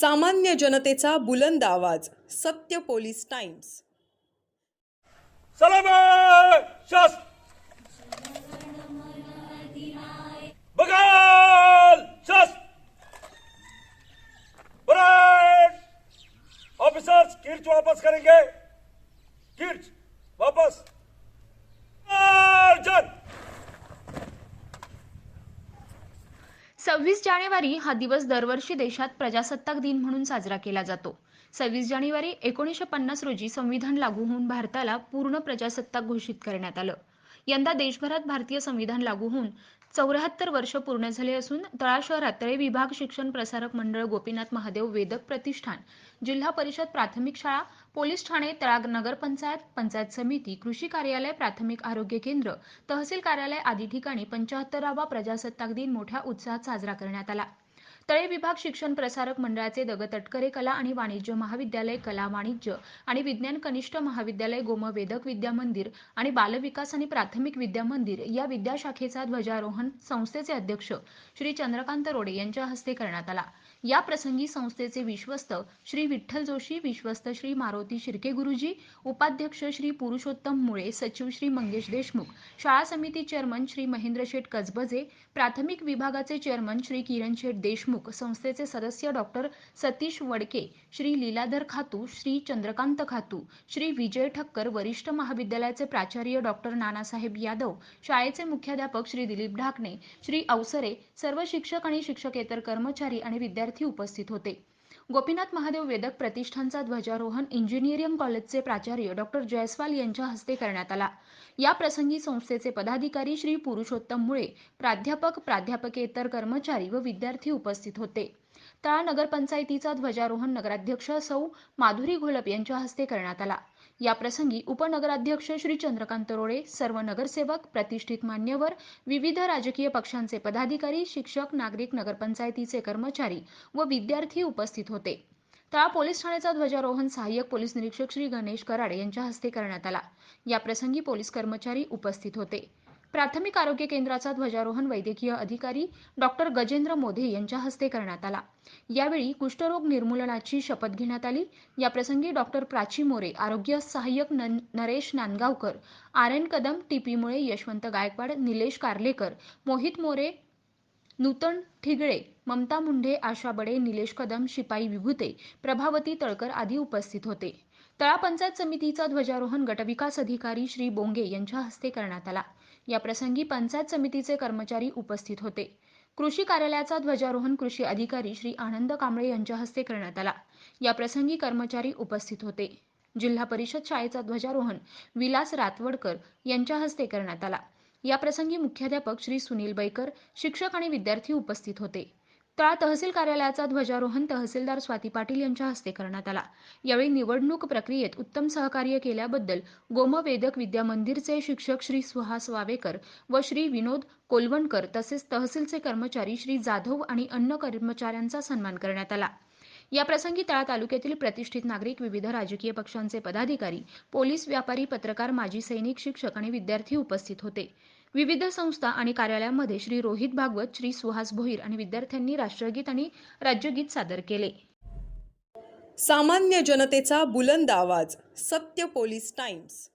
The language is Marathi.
सामान्य जनतेचा बुलंद आवाज सत्य पोलीस टाइम्स. ऑफिसर्स किर्च वापस करेंगे. किर्च वापस. अर्जन! सव्वीस जानेवारी हा दिवस दरवर्षी देशात प्रजासत्ताक दिन म्हणून साजरा केला जातो. सव्वीस जानेवारी एकोणीसशे पन्नास रोजी संविधान लागू होऊन भारताला पूर्ण प्रजासत्ताक घोषित करण्यात आलं. यंदा देशभरात भारतीय संविधान लागू होऊन चौऱ्याहत्तर वर्ष पूर्ण झाले असून तळा शहरात तळे विभाग शिक्षण प्रसारक मंडळ गोपीनाथ महादेव वेदक प्रतिष्ठान जिल्हा परिषद प्राथमिक शाळा पोलीस ठाणे तळाग नगरपंचायत पंचायत समिती कृषी कार्यालय प्राथमिक आरोग्य केंद्र तहसील कार्यालय आदी ठिकाणी पंचाहत्तरावा प्रजासत्ताक दिन मोठ्या उत्साहात साजरा करण्यात आला. तळे विभाग शिक्षण प्रसारक मंडळाचे दग तटकरे कला आणि वाणिज्य महाविद्यालय कला वाणिज्य आणि विज्ञान कनिष्ठ महाविद्यालय गोमवेदक विद्या मंदिर आणि बालविकास आणि प्राथमिक विद्या मंदिर या विद्याशाखेचा ध्वजारोहण संस्थेचे अध्यक्ष श्री चंद्रकांत रोडे यांच्या हस्ते करण्यात आला. या प्रसंगी संस्थेचे विश्वस्त श्री विठ्ठल जोशी विश्वस्त श्री मारुती शिर्के गुरुजी उपाध्यक्ष श्री पुरुषोत्तम मुळे सचिव श्री मंगेश देशमुख शाळा समिती चेअरमन श्री महेंद्र शेठ कसबजे प्राथमिक विभागाचे चेअरमन श्री किरण शेठ देशमुख संस्थेचे सदस्य डॉक्टर सतीश वडके श्री लीलाधर खातू श्री चंद्रकांत खातू श्री विजय ठक्कर वरिष्ठ महाविद्यालयाचे प्राचार्य डॉक्टर नानासाहेब यादव शाळेचे मुख्याध्यापक श्री दिलीप ढाकणे श्री अवसरे सर्व शिक्षक आणि शिक्षकेतर कर्मचारी आणि विद्यार्थी उपस्थित होते. गोपीनाथ महादेव वेदक प्रतिष्ठानचा ध्वजारोहण इंजिनिअरिंग कॉलेजचे प्राचार्य डॉक्टर जयस्वाल यांच्या हस्ते करण्यात आला. या प्रसंगी संस्थेचे पदाधिकारी श्री पुरुषोत्तम मुळे प्राध्यापक प्राध्यापकेतर कर्मचारी व विद्यार्थी उपस्थित होते. तळा नगरपंचायतीचा ध्वजारोहण नगराध्यक्ष सौ माधुरी घोलप यांच्या हस्ते करण्यात आला. याप्रसंगी उपनगराध्यक्ष श्री चंद्रकांत रोडे सर्व नगरसेवक प्रतिष्ठित मान्यवर विविध राजकीय पक्षांचे पदाधिकारी शिक्षक नागरिक नगरपंचायतीचे कर्मचारी व विद्यार्थी उपस्थित होते. तळा पोलीस ठाण्याचा ध्वजारोहण सहाय्यक पोलीस निरीक्षक श्री गणेश कराड यांच्या हस्ते करण्यात आला. याप्रसंगी पोलीस कर्मचारी उपस्थित होते. प्राथमिक आरोग्य केंद्राचा ध्वजारोहण वैद्यकीय अधिकारी डॉक्टर गजेंद्र मोधे यांच्या हस्ते करण्यात आला. यावेळी कुष्ठरोग निर्मूलनाची शपथ घेण्यात आली. याप्रसंगी डॉक्टर प्राची मोरे आरोग्य सहाय्यक न- Naresh Nandgaonkar R N Kadam TP Mule Yashwant Gaikwad Nilesh Karlekar Mohit More नूतन ठिगळे ममता मुंढे आशा बडे निलेश कदम शिपाई विभूते प्रभावती तळकर आदी उपस्थित होते. तळा पंचायत समितीचा ध्वजारोहण गटविकास अधिकारी श्री बोंगे यांच्या हस्ते करण्यात आला. या प्रसंगी पंचायत समितीचे कर्मचारी उपस्थित होते. कृषी कार्यालयाचा ध्वजारोहण कृषी अधिकारी श्री आनंद कांबळे यांच्या हस्ते करण्यात आला. या प्रसंगी कर्मचारी उपस्थित होते. जिल्हा परिषद शाळेचा ध्वजारोहण विलास रातवडकर यांच्या हस्ते करण्यात आला. या प्रसंगी मुख्याध्यापक श्री सुनील बैकर शिक्षक आणि विद्यार्थी उपस्थित होते. तळा तहसील कार्यालयाचा ध्वजारोहण तहसीलदार स्वाती पाटील यांच्या हस्ते करण्यात आला. यावेळी निवडणूक प्रक्रियेत उत्तम सहकार्य केल्याबद्दल गोमवेदक विद्या मंदिरचे शिक्षक श्री सुहास वावेकर व श्री विनोद कोलवणकर तसेच तहसीलचे कर्मचारी श्री जाधव आणि अन्य कर्मचाऱ्यांचा सन्मान करण्यात आला. या प्रसंगी तळा तालुक्यातील प्रतिष्ठित नागरिक विविध राजकीय पक्षांचे पदाधिकारी पोलीस व्यापारी पत्रकार माजी सैनिक शिक्षक आणि विद्यार्थी उपस्थित होते. विविध संस्था आणि कार्यालयांमध्ये श्री रोहित भागवत श्री सुहास भोईर आणि विद्यार्थ्यांनी राष्ट्रगीत आणि राज्यगीत सादर केले. सामान्य जनतेचा बुलंद आवाज सत्य पोलीस टाइम्स.